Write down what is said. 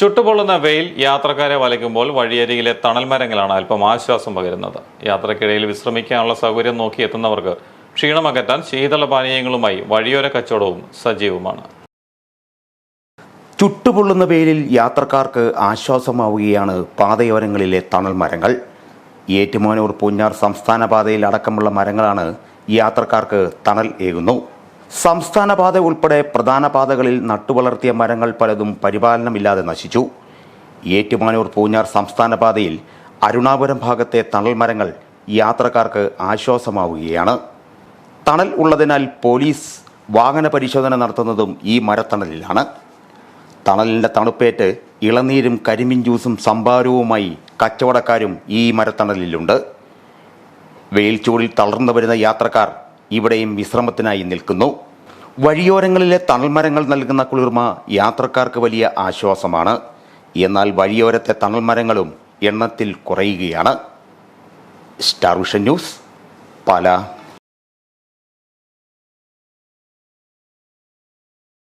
ചുട്ടുപൊള്ളുന്ന വെയിൽ യാത്രക്കാരെ വലയ്ക്കുമ്പോൾ വഴിയരികിലെ തണൽ മരങ്ങളാണ് അല്പം ആശ്വാസം പകരുന്നത്. യാത്രക്കിടയിൽ വിശ്രമിക്കാനുള്ള സൗകര്യം നോക്കി എത്തുന്നവർക്ക് ക്ഷീണമകറ്റാൻ ശീതളപാനീയങ്ങളുമായി വഴിയോര കച്ചവടവും സജീവമാണ്. ചുട്ടുപൊള്ളുന്ന വെയിലിൽ യാത്രക്കാർക്ക് ആശ്വാസമാവുകയാണ് പാതയോരങ്ങളിലെ തണൽ മരങ്ങൾ ഏറ്റുമാനൂർ പൂഞ്ഞാർ സംസ്ഥാന പാതയിൽ അടക്കമുള്ള മരങ്ങളാണ് യാത്രക്കാർക്ക് തണൽ ഏകുന്നു. സംസ്ഥാന പാത ഉൾപ്പെടെ പ്രധാന പാതകളിൽ നട്ടുവളർത്തിയ മരങ്ങൾ പലതും പരിപാലനമില്ലാതെ നശിച്ചു. ഏറ്റുമാനൂർ പൂഞ്ഞാർ സംസ്ഥാന പാതയിൽ അരുണാപുരം ഭാഗത്തെ തണൽ മരങ്ങൾ യാത്രക്കാർക്ക് ആശ്വാസമാവുകയാണ്. തണൽ ഉള്ളതിനാൽ പോലീസ് വാഹന പരിശോധന നടത്തുന്നതും ഈ മരത്തണലിലാണ്. തണലിന്റെ തണുപ്പേറ്റ് ഇളനീരും കരിമീൻ ജ്യൂസും സംഭാരവുമായി കച്ചവടക്കാരും ഈ മരത്തണലിലുണ്ട്. വെയിൽ ചൂടിൽ തളർന്നു വരുന്ന യാത്രക്കാർ ഇവിടെയും വിശ്രമത്തിനായി നിൽക്കുന്നു. വഴിയോരങ്ങളിലെ തണൽമരങ്ങൾ നൽകുന്ന കുളിർമ യാത്രക്കാർക്ക് വലിയ ആശ്വാസമാണ്. എന്നാൽ വഴിയോരത്തെ തണൽമരങ്ങളും എണ്ണത്തിൽ കുറയുകയാണ്. Star Vision News Pala.